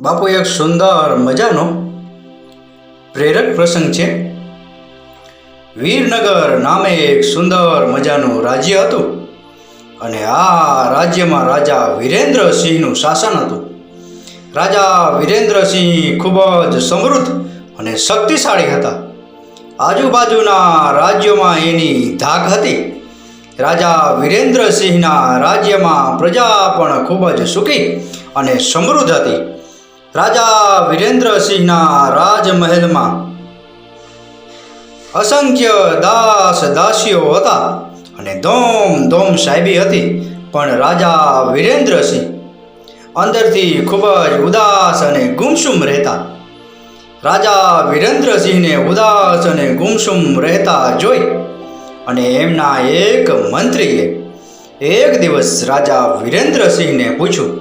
બાપુ, એક સુંદર મજાનો પ્રેરક પ્રસંગ છે. વીરનગર નામે એક સુંદર મજાનું રાજ્ય હતું અને આ રાજ્યમાં રાજા વિરેન્દ્રસિંહનું શાસન હતું. રાજા વિરેન્દ્રસિંહ ખૂબ જ સમૃદ્ધ અને શક્તિશાળી હતા. આજુબાજુના રાજ્યોમાં એની ધાક હતી. રાજા વિરેન્દ્રસિંહના રાજ્યમાં પ્રજા પણ ખૂબ જ સુખી અને સમૃદ્ધ હતી. રાજા વિરેન્દ્રસિંહના રાજમહેલમાં અસંખ્ય દાસ દાસીઓ હતા અને ધોમ ધોમ સાહેબી હતી. પણ રાજા વિરેન્દ્રસિંહ અંદરથી ખૂબ જ ઉદાસ અને ગુમસુમ રહેતા. રાજા વિરેન્દ્રસિંહને ઉદાસ અને ગુમસુમ રહેતા જોઈ અને એમના એક મંત્રીએ એક દિવસ રાજા વિરેન્દ્રસિંહને પૂછ્યું,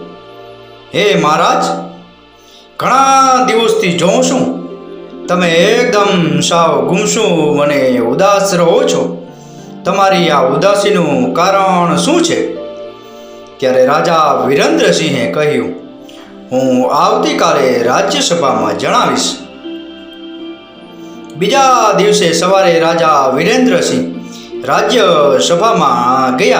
હે મહારાજ ઘણા દિવસથી જોઉં છું. તમે એકદમ સાવ ગુમસુમ અને ઉદાસ રહો છો. તમારી આ ઉદાસીનું કારણ શું છે? ત્યારે રાજા વિરેન્દ્રસિંહે કહ્યું, હું આવતીકાલે રાજ્યસભામાં જણાવીશ. બીજા દિવસે સવારે રાજા વિરેન્દ્રસિંહ રાજ્યસભામાં ગયા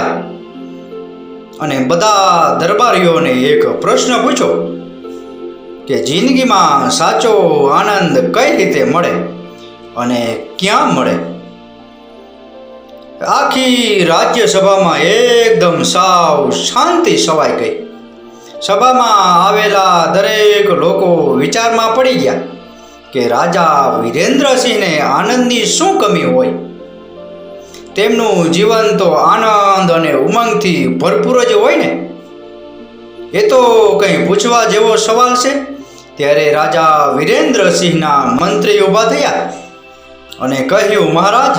અને બધા દરબારીઓને એક પ્રશ્ન પૂછ્યો કે જિંદગીમાં સાચો આનંદ કઈ રીતે મળે અને ક્યાં મળે? આખી રાજ્યસભામાં એકદમ સાવ શાંતિ સવાઈ ગઈ. સભામાં આવેલા દરેક લોકો વિચારમાં પડી ગયા કે રાજા વિરેન્દ્રસિંહને આનંદની શું કમી હોય? તેમનું જીવન તો આનંદ અને ઉમંગથી ભરપૂર જ હોય ને? એ તો કંઈ પૂછવા જેવો સવાલ છે? ત્યારે રાજા વિરેન્દ્રસિંહના મંત્રી ઊભા થયા અને કહ્યું, મહારાજ,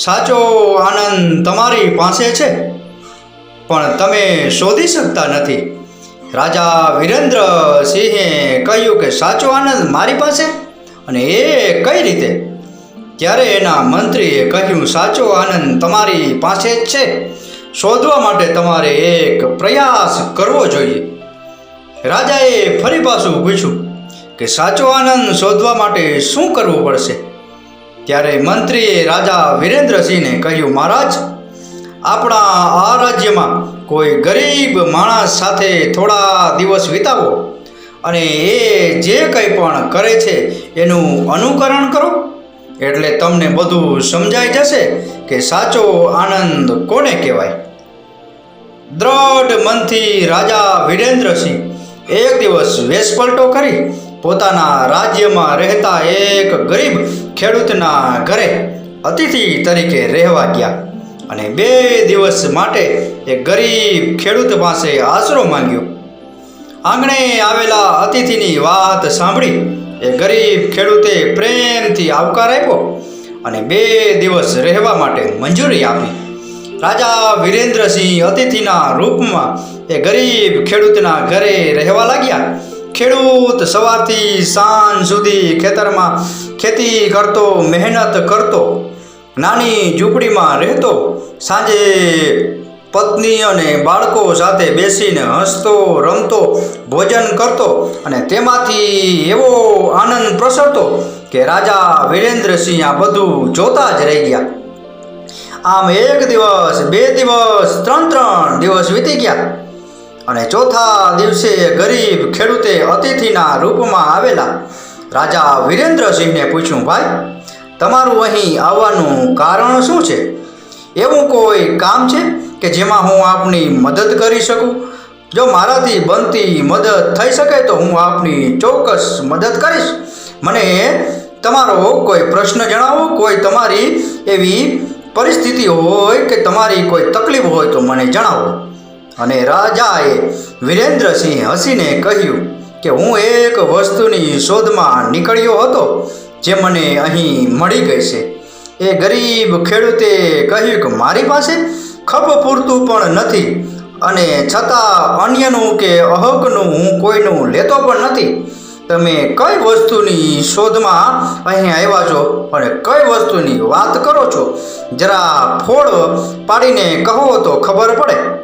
સાચો આનંદ તમારી પાસે છે, પણ તમે શોધી શકતા નથી. રાજા વિરેન્દ્રસિંહે કહ્યું કે, સાચો આનંદ મારી પાસે? અને એ કઈ રીતે? ત્યારે એના મંત્રીએ કહ્યું, સાચો આનંદ તમારી પાસે જ છે. શોધવા માટે તમારે એક પ્રયાસ કરવો જોઈએ. રાજાએ ફરી પાછું પૂછ્યું કે સાચો આનંદ શોધવા માટે શું કરવું પડશે? ત્યારે મંત્રીએ રાજા વિરેન્દ્રસિંહને કહ્યું, મહારાજ, આપણા આ રાજ્યમાં કોઈ ગરીબ માણસ સાથે થોડા દિવસ વિતાવો અને એ જે કંઈ પણ કરે છે એનું અનુકરણ કરો. એટલે તમને બધું સમજાઈ જશે કે સાચો આનંદ કોને કહેવાય? દ્રઢ મનથી રાજા વિરેન્દ્રસિંહ એક દિવસ વેશપલટો કરી પોતાના રાજ્યમાં રહેતા એક ગરીબ ખેડૂતના ઘરે અતિથિ તરીકે રહેવા ગયા અને બે દિવસ માટે એ ગરીબ ખેડૂત પાસે આશરો માંગ્યો. આંગણે આવેલા અતિથિની વાત સાંભળી એ ગરીબ ખેડૂતે પ્રેમથી આવકાર આપ્યો અને બે દિવસ રહેવા માટે મંજૂરી આપી. રાજા વિરેન્દ્રસિંહ અતિથિના રૂપમાં એ ગરીબ ખેડૂતના ઘરે રહેવા લાગ્યા. ખેડૂત સવારથી સાંજ સુધી ખેતરમાં ખેતી કરતો, મહેનત કરતો, નાની ઝૂંપડીમાં રહેતો, સાંજે પત્ની અને બાળકો સાથે બેસીને હસતો, રમતો, ભોજન કરતો અને તેમાંથી એવો આનંદ પ્રસરતો કે રાજા વિરેન્દ્રસિંહ આ બધું જોતા જ રહી ગયા. આમ એક દિવસ, બે દિવસ, ત્રણ ત્રણ દિવસ વીતી ગયા. અને ચોથા દિવસે ગરીબ ખેડૂતે અતિથિના રૂપમાં આવેલા રાજા વિરેન્દ્રસિંહને પૂછ્યું, ભાઈ, તમારું અહીં આવવાનું કારણ શું છે? એવું કોઈ કામ છે કે જેમાં હું આપની મદદ કરી શકું? જો મારાથી બનતી મદદ થઈ શકે તો હું આપની ચોક્કસ મદદ કરીશ. મને તમારો કોઈ પ્રશ્ન જણાવો, કોઈ તમારી એવી પરિસ્થિતિ હોય કે તમારી કોઈ તકલીફ હોય તો મને જણાવો. અને રાજાએ વિરેન્દ્રસિંહ હસીને કહ્યું કે હું એક વસ્તુની શોધમાં નીકળ્યો હતો જે મને અહીં મળી ગઈ છે. એ ગરીબ ખેડૂતે કહ્યું કે મારી પાસે ખપ પૂરતું પણ નથી અને છતાં અન્યનું કે અહકનું હું કોઈનું લેતો પણ નથી. તમે કઈ વસ્તુની શોધમાં અહીં આવ્યા છો અને કઈ વસ્તુની વાત કરો છો? જરા ફોડ પાડીને કહો તો ખબર પડે.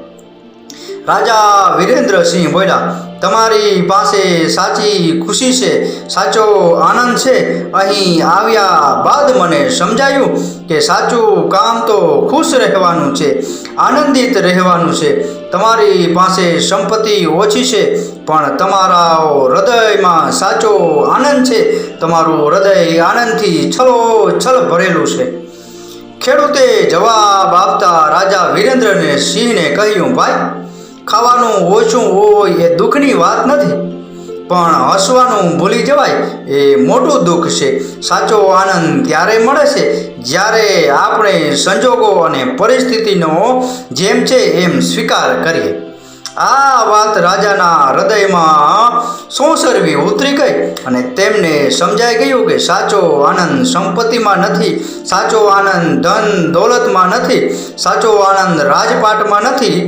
રાજા વિરેન્દ્રસિંહ બોલ્યા, તમારી પાસે સાચી ખુશી છે, સાચો આનંદ છે. અહીં આવ્યા બાદ મને સમજાયું કે સાચું કામ તો ખુશ રહેવાનું છે, આનંદિત રહેવાનું છે. તમારી પાસે સંપત્તિ ઓછી છે, પણ તમારા હૃદયમાં સાચો આનંદ છે. તમારું હૃદય આનંદથી છલોછલ ભરેલું છે. ખેડૂતે જવાબ આપતા રાજા વિરેન્દ્રને સિંહને કહ્યું, ભાઈ ખાવાનું ઓછું હોય એ દુઃખની વાત નથી. પણ હસવાનું ભૂલી જવાય એ મોટું દુઃખ છે. સાચો આનંદ ત્યારે મળે છે જ્યારે આપણે સંજોગો અને પરિસ્થિતિનો જેમ છે એમ સ્વીકાર કરીએ. આ વાત રાજાના હૃદયમાં સોસરવી ઉતરી ગઈ અને તેમને સમજાઈ ગયું કે સાચો આનંદ સંપત્તિમાં નથી, સાચો આનંદ ધન દોલતમાં નથી, સાચો આનંદ રાજપાટમાં નથી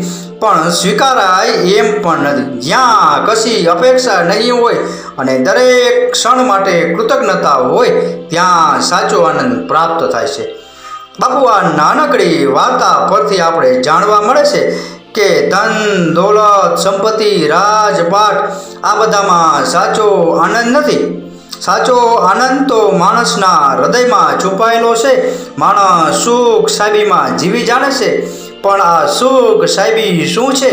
પણ સ્વીકારાય એમ પણ નથી. જ્યાં કશી અપેક્ષા નહીં હોય અને દરેક ક્ષણ માટે કૃતજ્ઞતા હોય, ત્યાં સાચો આનંદ પ્રાપ્ત થાય છે. બાપુ, આ નાનકડી વાર્તા પરથી આપણે જાણવા મળે છે કે ધન, દોલત, સંપત્તિ, રાજપાટ, આ બધામાં સાચો આનંદ નથી. સાચો આનંદ તો માણસના હૃદયમાં છુપાયેલો છે. માણસ સુખ સાબીમાં જીવી જાણે છે. પણ આ સુખ સાહેબી શું છે?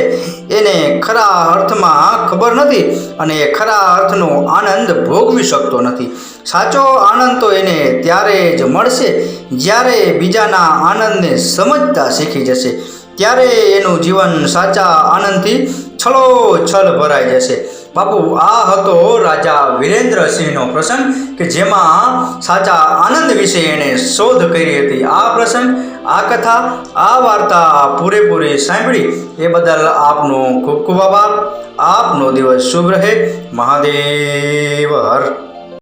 એને ખરા અર્થમાં ખબર નથી અને એ ખરા અર્થનો આનંદ ભોગવી શકતો નથી. સાચો આનંદ તો એને ત્યારે જ મળશે જ્યારે બીજાના આનંદને સમજતા શીખી જશે. ત્યારે એનું જીવન સાચા આનંદથી છલોછલ ભરાઈ જશે. બાપુ, આ હતો રાજા વિરેન્દ્રસિંહનો પ્રસંગ કે જેમાં સાચા આનંદ વિશે એણે શોધ કરી હતી. આ પ્રસંગ, આ કથા, આ વાર્તા પૂરેપૂરી સાંભળી એ બદલ આપનો ખૂબ ખૂબ આભાર. આપનો દિવસ શુભ રહે. મહાદેવ હર.